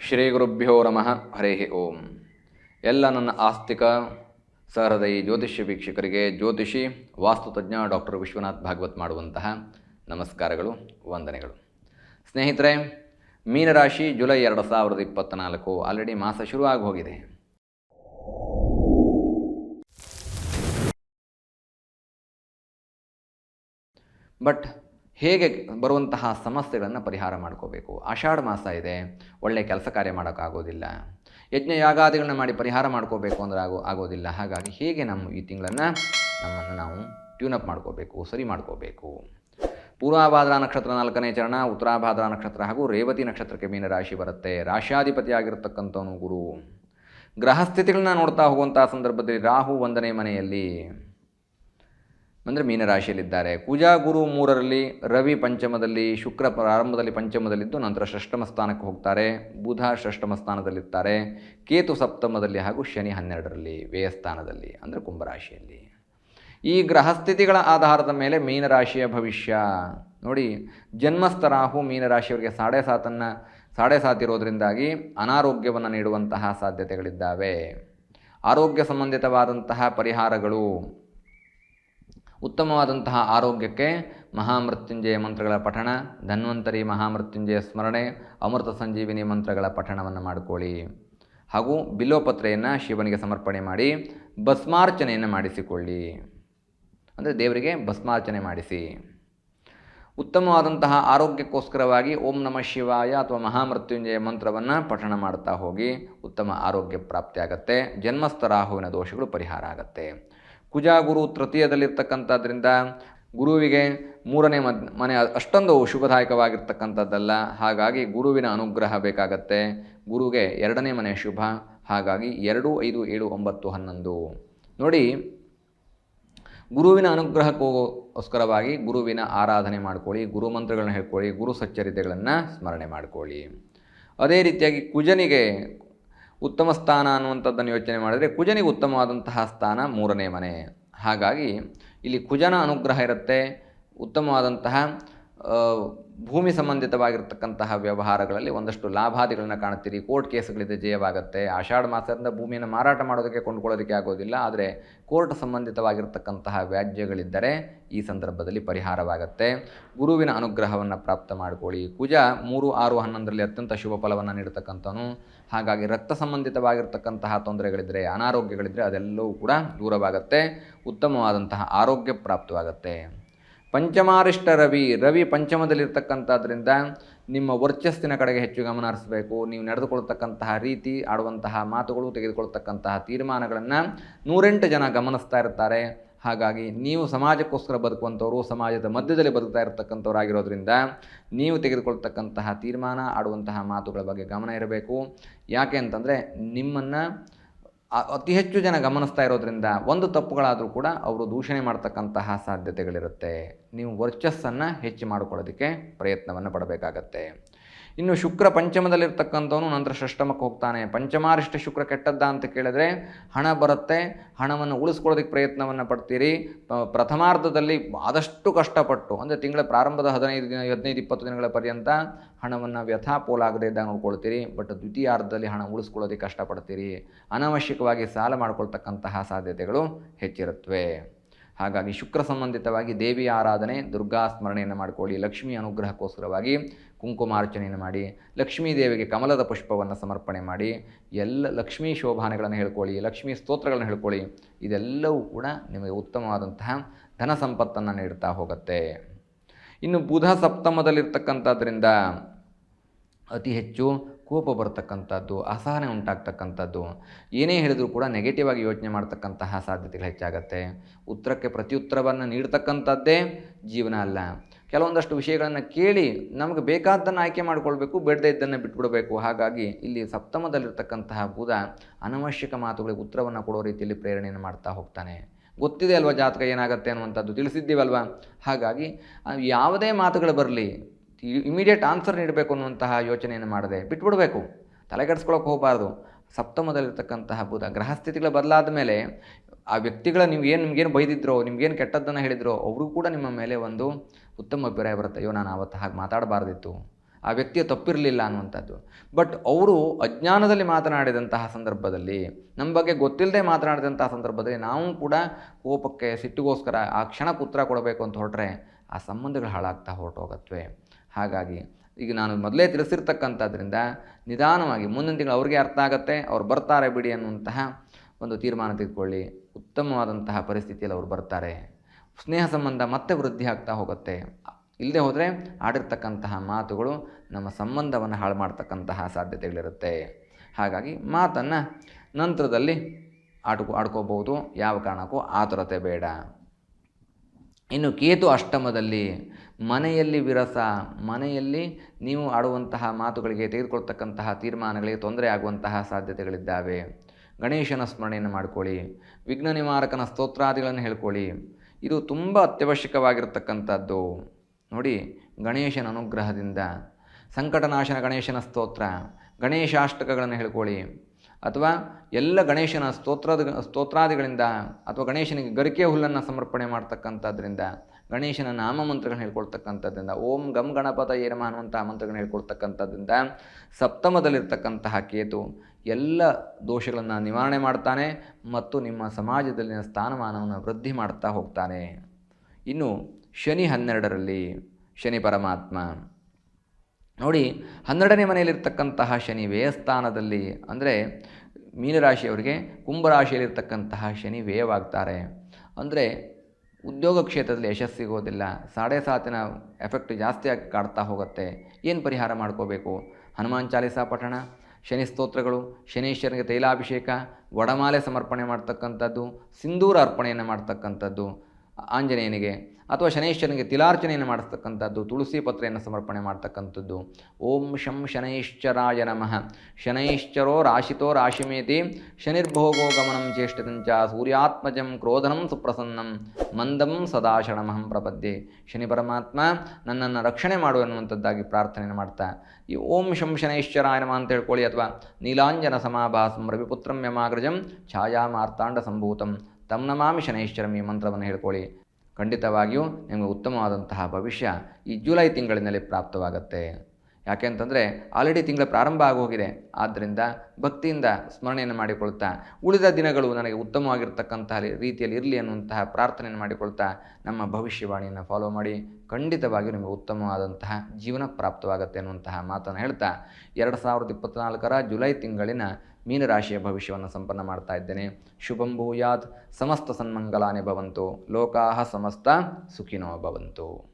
ಶ್ರೀ ಗುರುಭ್ಯೋ ನಮಃ, ಹರೇ ಓಂ. ಎಲ್ಲ ನನ್ನ ಆಸ್ತಿಕ, ಸಹೃದಯಿ, ಜ್ಯೋತಿಷ್ಯ ವೀಕ್ಷಕರಿಗೆ ಜ್ಯೋತಿಷಿ ವಾಸ್ತುತಜ್ಞ ಡಾಕ್ಟರ್ ವಿಶ್ವನಾಥ್ ಭಾಗವತ್ ಮಾಡುವಂತಹ ನಮಸ್ಕಾರಗಳು, ವಂದನೆಗಳು. ಸ್ನೇಹಿತರೆ, ಮೀನರಾಶಿ ಜುಲೈ ಎರಡು ಸಾವಿರದ ಇಪ್ಪತ್ತ್ನಾಲ್ಕು ಆಲ್ರೆಡಿ ಮಾಸ ಶುರುವಾಗಿ ಹೋಗಿದೆ. ಬಟ್ ಹೇಗೆ ಬರುವಂತಹ ಸಮಸ್ಯೆಗಳನ್ನು ಪರಿಹಾರ ಮಾಡ್ಕೋಬೇಕು? ಆಷಾಢ ಮಾಸ ಇದೆ ಒಳ್ಳೆಯ ಕೆಲಸ ಕಾರ್ಯ ಮಾಡೋಕ್ಕಾಗೋದಿಲ್ಲ. ಯಜ್ಞ ಯಾಗಾದಿಗಳನ್ನ ಮಾಡಿ ಪರಿಹಾರ ಮಾಡ್ಕೋಬೇಕು ಅಂದ್ರೆ ಆಗೋ, ಆಗೋದಿಲ್ಲ. ಹಾಗಾಗಿ ಹೇಗೆ ನಮ್ಮ ಈ ತಿಂಗಳನ್ನು ನಮ್ಮನ್ನು ನಾವು ಟ್ಯೂನಪ್ ಮಾಡ್ಕೋಬೇಕು, ಸರಿ ಮಾಡ್ಕೋಬೇಕು? ಪೂರ್ವಾಭಾದ್ರ ನಕ್ಷತ್ರ ನಾಲ್ಕನೇ ಚರಣ, ಉತ್ತರಾಭಾದ್ರ ನಕ್ಷತ್ರ ಹಾಗೂ ರೇವತಿ ನಕ್ಷತ್ರಕ್ಕೆ ಮೀನರಾಶಿ ಬರುತ್ತೆ. ರಾಶಾಧಿಪತಿಯಾಗಿರ್ತಕ್ಕಂಥವನು ಗುರು. ಗ್ರಹಸ್ಥಿತಿಗಳನ್ನ ನೋಡ್ತಾ ಹೋಗುವಂಥ ಸಂದರ್ಭದಲ್ಲಿ ರಾಹು ಒಂದನೇ ಮನೆಯಲ್ಲಿ. ಅಂದರೆ ಮೀನರಾಶಿಯಲ್ಲಿದ್ದಾರೆ. ಕುಜಾ ಗುರು ಮೂರರಲ್ಲಿ ರವಿ ಪಂಚಮದಲ್ಲಿ ಶುಕ್ರ ಪ್ರಾರಂಭದಲ್ಲಿ ಪಂಚಮದಲ್ಲಿದ್ದು ನಂತರ ಷಷ್ಠಮ ಸ್ಥಾನಕ್ಕೆ ಹೋಗ್ತಾರೆ. ಬುಧ ಷಷ್ಠಮ ಸ್ಥಾನದಲ್ಲಿರ್ತಾರೆ. ಕೇತು ಸಪ್ತಮದಲ್ಲಿ ಹಾಗೂ ಶನಿ ಹನ್ನೆರಡರಲ್ಲಿ ವ್ಯಯಸ್ಥಾನದಲ್ಲಿ ಅಂದರೆ ಕುಂಭರಾಶಿಯಲ್ಲಿ. ಈ ಗ್ರಹಸ್ಥಿತಿಗಳ ಆಧಾರದ ಮೇಲೆ ಮೀನರಾಶಿಯ ಭವಿಷ್ಯ. ನೋಡಿ, ಜನ್ಮಸ್ಥ ರಾಹು ಮೀನರಾಶಿಯವರಿಗೆ ಸಾಡೆ ಸಾತನ್ನು, ಸಾಡೆ ಸಾತಿರೋದ್ರಿಂದಾಗಿ ಅನಾರೋಗ್ಯವನ್ನು ನೀಡುವಂತಹ ಸಾಧ್ಯತೆಗಳಿದ್ದಾವೆ. ಆರೋಗ್ಯ ಸಂಬಂಧಿತವಾದಂತಹ ಪರಿಹಾರಗಳು. ಉತ್ತಮವಾದಂತಹ ಆರೋಗ್ಯಕ್ಕೆ ಮಹಾಮೃತ್ಯುಂಜಯ ಮಂತ್ರಗಳ ಪಠಣ, ಧನ್ವಂತರಿ ಮಹಾಮೃತ್ಯುಂಜಯ ಸ್ಮರಣೆ, ಅಮೃತ ಸಂಜೀವಿನಿ ಮಂತ್ರಗಳ ಪಠಣವನ್ನು ಮಾಡಿಕೊಳ್ಳಿ. ಹಾಗೂ ಬಿಲ್ಲೋಪತ್ರೆಯನ್ನು ಶಿವನಿಗೆ ಸಮರ್ಪಣೆ ಮಾಡಿ, ಭಸ್ಮಾರ್ಚನೆಯನ್ನು ಮಾಡಿಸಿಕೊಳ್ಳಿ. ಅಂದರೆ ದೇವರಿಗೆ ಭಸ್ಮಾರ್ಚನೆ ಮಾಡಿಸಿ. ಉತ್ತಮವಾದಂತಹ ಆರೋಗ್ಯಕ್ಕೋಸ್ಕರವಾಗಿ ಓಂ ನಮಃ ಶಿವಾಯ ಅಥವಾ ಮಹಾಮೃತ್ಯುಂಜಯ ಮಂತ್ರವನ್ನು ಪಠಣ ಮಾಡ್ತಾ ಹೋಗಿ ಉತ್ತಮ ಆರೋಗ್ಯ ಪ್ರಾಪ್ತಿಯಾಗತ್ತೆ ಜನ್ಮಸ್ಥ ರಾಹುವಿನ ದೋಷಗಳು ಪರಿಹಾರ ಆಗತ್ತೆ. ಕುಜಾ ಗುರು ತೃತೀಯದಲ್ಲಿರ್ತಕ್ಕಂಥದ್ರಿಂದ ಗುರುವಿಗೆ ಮೂರನೇ ಮನೆ, ಅಷ್ಟೊಂದು ಶುಭದಾಯಕವಾಗಿರ್ತಕ್ಕಂಥದ್ದಲ್ಲ. ಹಾಗಾಗಿ ಗುರುವಿನ ಅನುಗ್ರಹ ಬೇಕಾಗತ್ತೆ. ಗುರುಗೆ ಎರಡನೇ ಮನೆ ಶುಭ. ಹಾಗಾಗಿ ಎರಡು, ಐದು, ಏಳು, ಒಂಬತ್ತು, ಹನ್ನೊಂದು. ನೋಡಿ, ಗುರುವಿನ ಅನುಗ್ರಹಕ್ಕೋಸ್ಕರವಾಗಿ ಗುರುವಿನ ಆರಾಧನೆ ಮಾಡ್ಕೊಳ್ಳಿ, ಗುರು ಮಂತ್ರಗಳನ್ನ ಹೇಳ್ಕೊಳ್ಳಿ, ಗುರು ಸಚ್ಚರಿತೆಗಳನ್ನು ಸ್ಮರಣೆ ಮಾಡ್ಕೊಳ್ಳಿ. ಅದೇ ರೀತಿಯಾಗಿ ಕುಜನಿಗೆ ಉತ್ತಮ ಸ್ಥಾನ ಅನ್ನುವಂಥದ್ದನ್ನು ಯೋಚನೆ ಮಾಡಿದರೆ ಕುಜನಿಗೆ ಉತ್ತಮವಾದಂತಹ ಸ್ಥಾನ ಮೂರನೇ ಮನೆ. ಹಾಗಾಗಿ ಇಲ್ಲಿ ಕುಜನ ಅನುಗ್ರಹ ಇರುತ್ತೆ, ಉತ್ತಮವಾದಂತಹ ಭೂಮಿ ಸಂಬಂಧಿತವಾಗಿರ್ತಕ್ಕಂತಹ ವ್ಯವಹಾರಗಳಲ್ಲಿ ಒಂದಷ್ಟು ಲಾಭಾದಿಗಳನ್ನು ಕಾಣ್ತೀರಿ ಕೋರ್ಟ್ ಕೇಸ್ಗಳಿದೆ ಜಯವಾಗುತ್ತೆ. ಆಷಾಢ ಮಾಸದಿಂದ ಭೂಮಿಯನ್ನು ಮಾರಾಟ ಮಾಡೋದಕ್ಕೆ ಕೊಂಡ್ಕೊಳ್ಳೋದಕ್ಕೆ ಆಗೋದಿಲ್ಲ. ಆದರೆ ಕೋರ್ಟ್ ಸಂಬಂಧಿತವಾಗಿರ್ತಕ್ಕಂತಹ ವ್ಯಾಜ್ಯಗಳಿದ್ದರೆ ಈ ಸಂದರ್ಭದಲ್ಲಿ ಪರಿಹಾರವಾಗುತ್ತೆ. ಗುರುವಿನ ಅನುಗ್ರಹವನ್ನು ಪ್ರಾಪ್ತ ಮಾಡಿಕೊಳ್ಳಿ. ಕುಜ ಮೂರು, ಆರು, ಹನ್ನೊಂದರಲ್ಲಿ ಅತ್ಯಂತ ಶುಭ ಫಲವನ್ನು ನೀಡತಕ್ಕಂಥವನು. ಹಾಗಾಗಿ ರಕ್ತ ಸಂಬಂಧಿತವಾಗಿರ್ತಕ್ಕಂತಹ ತೊಂದರೆಗಳಿದ್ದರೆ ಅನಾರೋಗ್ಯಗಳಿದ್ದರೆ ಅದೆಲ್ಲವೂ ಕೂಡ ದೂರವಾಗುತ್ತೆ. ಉತ್ತಮವಾದಂತಹ ಆರೋಗ್ಯ ಪ್ರಾಪ್ತವಾಗುತ್ತೆ. ಪಂಚಮಾರಿಷ್ಟ ರವಿ ರವಿ ಪಂಚಮದಲ್ಲಿರ್ತಕ್ಕಂಥದ್ರಿಂದ ನಿಮ್ಮ ವರ್ಚಸ್ಸಿನ ಕಡೆಗೆ ಹೆಚ್ಚು ಗಮನ ಹರಿಸಬೇಕು. ನೀವು ನಡೆದುಕೊಳ್ತಕ್ಕಂತಹ ರೀತಿ, ಆಡುವಂತಹ ಮಾತುಗಳು ತೆಗೆದುಕೊಳ್ತಕ್ಕಂತಹ ತೀರ್ಮಾನಗಳನ್ನು ನೂರೆಂಟು ಜನ ಗಮನಿಸ್ತಾ ಇರ್ತಾರೆ. ಹಾಗಾಗಿ ನೀವು ಸಮಾಜಕ್ಕೋಸ್ಕರ ಬದುಕುವಂಥವರು, ಸಮಾಜದ ಮಧ್ಯದಲ್ಲಿ ಬದುಕ್ತಾ ಇರತಕ್ಕಂಥವ್ರಾಗಿರೋದ್ರಿಂದ ನೀವು ತೆಗೆದುಕೊಳ್ತಕ್ಕಂತಹ ತೀರ್ಮಾನ, ಆಡುವಂತಹ ಮಾತುಗಳ ಬಗ್ಗೆ ಗಮನ ಇರಬೇಕು. ಯಾಕೆ ಅಂತಂದರೆ ನಿಮ್ಮನ್ನು ಅತಿ ಹೆಚ್ಚು ಜನ ಗಮನಿಸ್ತಾ ಇರೋದ್ರಿಂದ ಒಂದು ತಪ್ಪುಗಳಾದರೂ ಕೂಡ ಅವರು ದೂಷಣೆ ಮಾಡ್ತಕ್ಕಂತಹ ಸಾಧ್ಯತೆಗಳಿರುತ್ತೆ. ನೀವು ವರ್ಚಸ್ಸನ್ನು ಹೆಚ್ಚು ಮಾಡಿಕೊಳ್ಳೋದಕ್ಕೆ ಪ್ರಯತ್ನವನ್ನು ಪಡಬೇಕಾಗತ್ತೆ. ಇನ್ನು ಶುಕ್ರ ಪಂಚಮದಲ್ಲಿರ್ತಕ್ಕಂಥವನು ನಂತರ ಷಷ್ಟಮಕ್ಕೆ ಹೋಗ್ತಾನೆ. ಪಂಚಮಾರಿಷ್ಟ ಶುಕ್ರ ಕೆಟ್ಟದ್ದ ಅಂತ ಕೇಳಿದ್ರೆ ಹಣ ಬರುತ್ತೆ. ಹಣವನ್ನು ಉಳಿಸ್ಕೊಳ್ಳೋದಕ್ಕೆ ಪ್ರಯತ್ನವನ್ನು ಪಡ್ತೀರಿ. ಪ್ರಥಮಾರ್ಧದಲ್ಲಿ ಆದಷ್ಟು ಕಷ್ಟಪಟ್ಟು, ಅಂದರೆ ತಿಂಗಳ ಪ್ರಾರಂಭದ ಹದಿನೈದು ದಿನ, ಹದಿನೈದು, ಇಪ್ಪತ್ತು ದಿನಗಳ ಪರ್ಯಂತ ಹಣವನ್ನು ವ್ಯಥಾ ಪೋಲಾಗದೇ ಇದ್ದಾಗ ನೋಡ್ಕೊಳ್ತೀರಿ. ಬಟ್ ದ್ವಿತೀಯಾರ್ಧದಲ್ಲಿ ಹಣ ಉಳಿಸ್ಕೊಳ್ಳೋದಕ್ಕೆ ಕಷ್ಟಪಡ್ತೀರಿ. ಅನಾವಶ್ಯಕವಾಗಿ ಸಾಲ ಮಾಡಿಕೊಳ್ತಕ್ಕಂತಹ ಸಾಧ್ಯತೆಗಳು ಹೆಚ್ಚಿರುತ್ತವೆ ಹಾಗಾಗಿ ಶುಕ್ರ ಸಂಬಂಧಿತವಾಗಿ ದೇವಿಯ ಆರಾಧನೆ, ದುರ್ಗಾ ಸ್ಮರಣೆಯನ್ನು ಮಾಡಿಕೊಳ್ಳಿ, ಲಕ್ಷ್ಮಿ ಅನುಗ್ರಹಕ್ಕೋಸ್ಕರವಾಗಿ ಕುಂಕುಮಾರ್ಚನೆಯನ್ನು ಮಾಡಿ, ಲಕ್ಷ್ಮೀ ದೇವಿಗೆ ಕಮಲದ ಪುಷ್ಪವನ್ನು ಸಮರ್ಪಣೆ ಮಾಡಿ, ಎಲ್ಲ ಲಕ್ಷ್ಮೀ ಶೋಭಾನೆಗಳನ್ನು ಹೇಳ್ಕೊಳ್ಳಿ, ಲಕ್ಷ್ಮೀ ಸ್ತೋತ್ರಗಳನ್ನು ಹೇಳ್ಕೊಳ್ಳಿ, ಇದೆಲ್ಲವೂ ಕೂಡ ನಿಮಗೆ ಉತ್ತಮವಾದಂತಹ ಧನ ಸಂಪತ್ತನ್ನು ನೀಡ್ತಾ ಹೋಗುತ್ತೆ. ಇನ್ನು ಬುಧ ಸಪ್ತಮದಲ್ಲಿರ್ತಕ್ಕಂಥದ್ರಿಂದ ಅತಿ ಹೆಚ್ಚು ಕೋಪ ಬರ್ತಕ್ಕಂಥದ್ದು, ಅಸಹನೆ ಉಂಟಾಗ್ತಕ್ಕಂಥದ್ದು, ಏನೇ ಹೇಳಿದರೂ ಕೂಡ ನೆಗೆಟಿವ್ ಆಗಿ ಯೋಚನೆ ಮಾಡ್ತಕ್ಕಂತಹ ಸಾಧ್ಯತೆಗಳು ಹೆಚ್ಚಾಗತ್ತೆ. ಉತ್ತರಕ್ಕೆ ಪ್ರತ್ಯುತ್ತರವನ್ನು ನೀಡ್ತಕ್ಕಂಥದ್ದೇ ಜೀವನ ಅಲ್ಲ. ಕೆಲವೊಂದಷ್ಟು ವಿಷಯಗಳನ್ನು ಕೇಳಿ ನಮಗೆ ಬೇಕಾದ್ದನ್ನು ಆಯ್ಕೆ ಮಾಡಿಕೊಳ್ಬೇಕು, ಬೇಡದೇ ಇದ್ದನ್ನು ಬಿಟ್ಬಿಡಬೇಕು. ಹಾಗಾಗಿ ಇಲ್ಲಿ ಸಪ್ತಮದಲ್ಲಿರ್ತಕ್ಕಂತಹ ಬುಧ ಅನವಶ್ಯಕ ಮಾತುಗಳಿಗೆ ಉತ್ತರವನ್ನು ಕೊಡೋ ರೀತಿಯಲ್ಲಿ ಪ್ರೇರಣೆಯನ್ನು ಮಾಡ್ತಾ ಹೋಗ್ತಾನೆ. ಗೊತ್ತಿದೆ ಅಲ್ವಾ ಜಾತಕ ಏನಾಗುತ್ತೆ ಅನ್ನುವಂಥದ್ದು ತಿಳಿಸಿದ್ದೀವಲ್ವ? ಹಾಗಾಗಿ ಯಾವುದೇ ಮಾತುಗಳು ಬರಲಿ ಇಮಿಡಿಯೇಟ್ ಆನ್ಸರ್ ನೀಡಬೇಕು ಅನ್ನುವಂತಹ ಯೋಚನೆಯನ್ನು ಮಾಡದೆ ಬಿಟ್ಬಿಡಬೇಕು. ತಲೆಗೆಡ್ಸ್ಕೊಳಕ್ಕೆ ಹೋಗಬಾರ್ದು. ಸಪ್ತಮದಲ್ಲಿರ್ತಕ್ಕಂತಹ ಬುಧ ಗ್ರಹಸ್ಥಿತಿಗಳು ಬದಲಾದ ಮೇಲೆ ಆ ವ್ಯಕ್ತಿಗಳ ನೀವು ಏನು ನಿಮ್ಗೇನು ಬೈದಿದ್ರೋ, ನಿಮ್ಗೇನು ಕೆಟ್ಟದ್ದನ್ನು ಹೇಳಿದ್ರೋ, ಅವ್ರಿಗೂ ಕೂಡ ನಿಮ್ಮ ಮೇಲೆ ಒಂದು ಉತ್ತಮ ಅಭಿಪ್ರಾಯ ಬರುತ್ತೆ. ಅಯ್ಯೋ, ನಾನು ಆವತ್ತು ಹಾಗೆ ಮಾತಾಡಬಾರ್ದಿತ್ತು. ಆ ವ್ಯಕ್ತಿಯ ತಪ್ಪಿರಲಿಲ್ಲ ಅನ್ನುವಂಥದ್ದು. ಬಟ್ ಅವರು ಅಜ್ಞಾನದಲ್ಲಿ ಮಾತನಾಡಿದಂತಹ ಸಂದರ್ಭದಲ್ಲಿ ನಮ್ಮ ಬಗ್ಗೆ ಗೊತ್ತಿಲ್ಲದೆ ಮಾತನಾಡಿದಂತಹ ಸಂದರ್ಭದಲ್ಲಿ ನಾವು ಕೂಡ ಕೋಪಕ್ಕೆ, ಸಿಟ್ಟಿಗೋಸ್ಕರ ಆ ಕ್ಷಣಕ್ಕೆ ಉತ್ತರ ಕೊಡಬೇಕು ಅಂತ ಹೊರಟ್ರೆ ಆ ಸಂಬಂಧಗಳು ಹಾಳಾಗ್ತಾ ಹೊರಟೋಗತ್ವೆ. ಹಾಗಾಗಿ ಈಗ ನಾನು ಮೊದಲೇ ತಿಳಿಸಿರ್ತಕ್ಕಂಥದ್ರಿಂದ ನಿಧಾನವಾಗಿ ಮುಂದಿನ ತಿಂಗಳು ಅವ್ರಿಗೆ ಅರ್ಥ ಆಗುತ್ತೆ, ಅವ್ರು ಬರ್ತಾರೆ ಬಿಡಿ ಅನ್ನುವಂತಹ ಒಂದು ತೀರ್ಮಾನ ತೆಗೆದುಕೊಳ್ಳಿ. ಉತ್ತಮವಾದಂತಹ ಪರಿಸ್ಥಿತಿಯಲ್ಲಿ ಅವ್ರು ಬರ್ತಾರೆ. ಸ್ನೇಹ ಸಂಬಂಧ ಮತ್ತೆ ವೃದ್ಧಿ ಆಗ್ತಾ ಹೋಗುತ್ತೆ. ಇಲ್ಲದೆ ಹೋದರೆ ಆಡಿರ್ತಕ್ಕಂತಹ ಮಾತುಗಳು ನಮ್ಮ ಸಂಬಂಧವನ್ನು ಹಾಳು ಮಾಡ್ತಕ್ಕಂತಹ ಸಾಧ್ಯತೆಗಳಿರುತ್ತೆ. ಹಾಗಾಗಿ ಮಾತನ್ನು ನಂತರದಲ್ಲಿ ಆಡ್ಕೊ ಆಡ್ಕೋಬೋದು ಯಾವ ಕಾರಣಕ್ಕೂ ಆತುರತೆ ಬೇಡ. ಇನ್ನು ಕೇತು ಅಷ್ಟಮದಲ್ಲಿ ಮನೆಯಲ್ಲಿ ವಿರಸ, ಮನೆಯಲ್ಲಿ ನೀವು ಆಡುವಂತಹ ಮಾತುಗಳಿಗೆ ತೆಗೆದುಕೊಳ್ತಕ್ಕಂತಹ ತೀರ್ಮಾನಗಳಿಗೆ ತೊಂದರೆ ಆಗುವಂತಹ ಸಾಧ್ಯತೆಗಳಿದ್ದಾವೆ. ಗಣೇಶನ ಸ್ಮರಣೆಯನ್ನು ಮಾಡಿಕೊಳ್ಳಿ. ವಿಘ್ನ ನಿವಾರಕನ ಸ್ತೋತ್ರಾದಿಗಳನ್ನು ಹೇಳ್ಕೊಳ್ಳಿ. ಇದು ತುಂಬ ಅತ್ಯವಶ್ಯಕವಾಗಿರತಕ್ಕಂಥದ್ದು. ನೋಡಿ, ಗಣೇಶನ ಅನುಗ್ರಹದಿಂದ. ಸಂಕಟನಾಶನ ಗಣೇಶನ ಸ್ತೋತ್ರ. ಗಣೇಶಾಷ್ಟಕಗಳನ್ನು ಹೇಳ್ಕೊಳ್ಳಿ. ಅಥವಾ ಎಲ್ಲ ಗಣೇಶನ ಸ್ತೋತ್ರದ ಸ್ತೋತ್ರಾದಿಗಳಿಂದ ಅಥವಾ ಗಣೇಶನಿಗೆ ಗರಿಕೆ ಹುಲ್ಲನ್ನು ಸಮರ್ಪಣೆ ಮಾಡ್ತಕ್ಕಂಥದ್ರಿಂದ, ಗಣೇಶನ ನಾಮಮಂತ್ರಗಳನ್ನ ಹೇಳ್ಕೊಳ್ತಕ್ಕಂಥದ್ರಿಂದ, ಓಂ ಗಮ್ ಗಣಪತ ಏರಮ ಅನ್ನುವಂಥ ಮಂತ್ರಗಳನ್ನ ಹೇಳ್ಕೊಳ್ತಕ್ಕಂಥದ್ರಿಂದ ಸಪ್ತಮದಲ್ಲಿರ್ತಕ್ಕಂತಹ ಕೇತು ಎಲ್ಲ ದೋಷಗಳನ್ನು ನಿವಾರಣೆ ಮಾಡ್ತಾನೆ ಮತ್ತು ನಿಮ್ಮ ಸಮಾಜದಲ್ಲಿನ ಸ್ಥಾನಮಾನವನ್ನು ವೃದ್ಧಿ ಮಾಡ್ತಾ ಹೋಗ್ತಾನೆ. ಇನ್ನು ಶನಿ ಹನ್ನೆರಡರಲ್ಲಿ ಶನಿ ಪರಮಾತ್ಮ. ನೋಡಿ, ಹನ್ನೆರಡನೇ ಮನೆಯಲ್ಲಿರ್ತಕ್ಕಂತಹ ಶನಿ ವ್ಯಯಸ್ಥಾನದಲ್ಲಿ, ಅಂದರೆ ಮೀನರಾಶಿಯವರಿಗೆ ಕುಂಭರಾಶಿಯಲ್ಲಿರ್ತಕ್ಕಂತಹ ಶನಿ ವ್ಯಯವಾಗ್ತಾರೆ. ಅಂದರೆ ಉದ್ಯೋಗ ಕ್ಷೇತ್ರದಲ್ಲಿ ಯಶಸ್ಸು ಸಿಗೋದಿಲ್ಲ, ಸಾಡೆ ಸಾತಿನ ಎಫೆಕ್ಟ್ ಜಾಸ್ತಿಯಾಗಿ ಕಾಡ್ತಾ ಹೋಗುತ್ತೆ. ಏನು ಪರಿಹಾರ ಮಾಡ್ಕೋಬೇಕು? ಹನುಮಾನ್ ಚಾಲಿಸಾ ಪಠಣ, ಶನಿ ಸ್ತೋತ್ರಗಳು, ಶನೀಶ್ವರನಿಗೆ ತೈಲಾಭಿಷೇಕ, ವಡಮಾಲೆ ಸಮರ್ಪಣೆ ಮಾಡ್ತಕ್ಕಂಥದ್ದು, ಸಿಂಧೂರ ಅರ್ಪಣೆಯನ್ನು ಮಾಡ್ತಕ್ಕಂಥದ್ದು. ಆಂಜನೇಯನಿಗೆ ಅಥವಾ ಶನೈಶ್ಚರನಿಗೆ ತಿಲಾರ್ಚನೆಯನ್ನು ಮಾಡಿಸ್ತಕ್ಕಂಥದ್ದು, ತುಳಸಿ ಪತ್ರೆಯನ್ನು ಸಮರ್ಪಣೆ ಮಾಡ್ತಕ್ಕಂಥದ್ದು. ಓಂ ಶಂ ಶನೈಶ್ಚರಾಯ ನಮಃ. ಶನೈಶ್ಚರೋ ರಾಶಿತೋ ರಾಶಿಮೇತಿ ಶನಿರ್ಭೋಗೋ ಗಮನಂ ಚೇಷ್ಟದಂಚ ಸೂರ್ಯಾತ್ಮಜಂ ಕ್ರೋಧನಂ ಸುಪ್ರಸನ್ನಂ ಮಂದಂ ಸದಾ ಶರಣಮಹಂ ಪ್ರಪದ್ಯೆ. ಶನಿ ಪರಮಾತ್ಮ ನನ್ನನ್ನು ರಕ್ಷಣೆ ಮಾಡು ಅನ್ನುವಂಥದ್ದಾಗಿ ಪ್ರಾರ್ಥನೆಯನ್ನು ಮಾಡ್ತಾ, ಈ ಓಂ ಶಂ ಶನೈಶ್ಚರಾಯ ನಮಃ ಅಂತ ಹೇಳ್ಕೊಳ್ಳಿ ಅಥವಾ ನೀಲಾಂಜನ ಸಮಾಭಾಸಂ ರವಿಪುತ್ರಂ ಯಮಾಗ್ರಜಂ ಛಾಯಾ ಮಾರ್ತಾಂಡ ಸಂಭೂತಂ. ತಮ್ ನಮಾಮಿ ಶನೈಶ್ಚರಂ ಈ ಮಂತ್ರವನ್ನು ಹೇಳ್ಕೊಳ್ಳಿ. ಖಂಡಿತವಾಗಿಯೂ ನಿಮಗೆ ಉತ್ತಮವಾದಂತಹ ಭವಿಷ್ಯ ಈ ಜುಲೈ ತಿಂಗಳಿನಲ್ಲಿ ಪ್ರಾಪ್ತವಾಗುತ್ತೆ. ಯಾಕೆಂತಂದರೆ ಆಲ್ರೆಡಿ ತಿಂಗಳ ಪ್ರಾರಂಭ ಆಗೋಗಿದೆ. ಆದ್ದರಿಂದ ಭಕ್ತಿಯಿಂದ ಸ್ಮರಣೆಯನ್ನು ಮಾಡಿಕೊಳ್ತಾ, ಉಳಿದ ದಿನಗಳು ನನಗೆ ಉತ್ತಮವಾಗಿರ್ತಕ್ಕಂತಹ ರೀತಿಯಲ್ಲಿ ಇರಲಿ ಅನ್ನುವಂತಹ ಪ್ರಾರ್ಥನೆಯನ್ನು ಮಾಡಿಕೊಳ್ತಾ ನಮ್ಮ ಭವಿಷ್ಯವಾಣಿಯನ್ನು ಫಾಲೋ ಮಾಡಿ, ಖಂಡಿತವಾಗಿಯೂ ನಿಮಗೆ ಉತ್ತಮವಾದಂತಹ ಜೀವನ ಪ್ರಾಪ್ತವಾಗುತ್ತೆ ಅನ್ನುವಂತಹ ಮಾತನ್ನು ಹೇಳ್ತಾ, ಎರಡು ಸಾವಿರದ ಇಪ್ಪತ್ತ್ನಾಲ್ಕರ ಜುಲೈ ತಿಂಗಳಿನ ಮೀನರಾಶಿಯ ಭವಿಷ್ಯವನ್ನು ಸಂಪನ್ನ ಮಾಡ್ತಾ ಇದ್ದೇನೆ. ಶುಭಂ ಭೂಯಾತ್ ಸಮಸ್ತ ಸನ್ಮಂಗಲಾನೇ ಭವಂತು ಲೋಕಾಹ ಸಮಸ್ತ ಸುಖಿನೋ ಭವಂತು.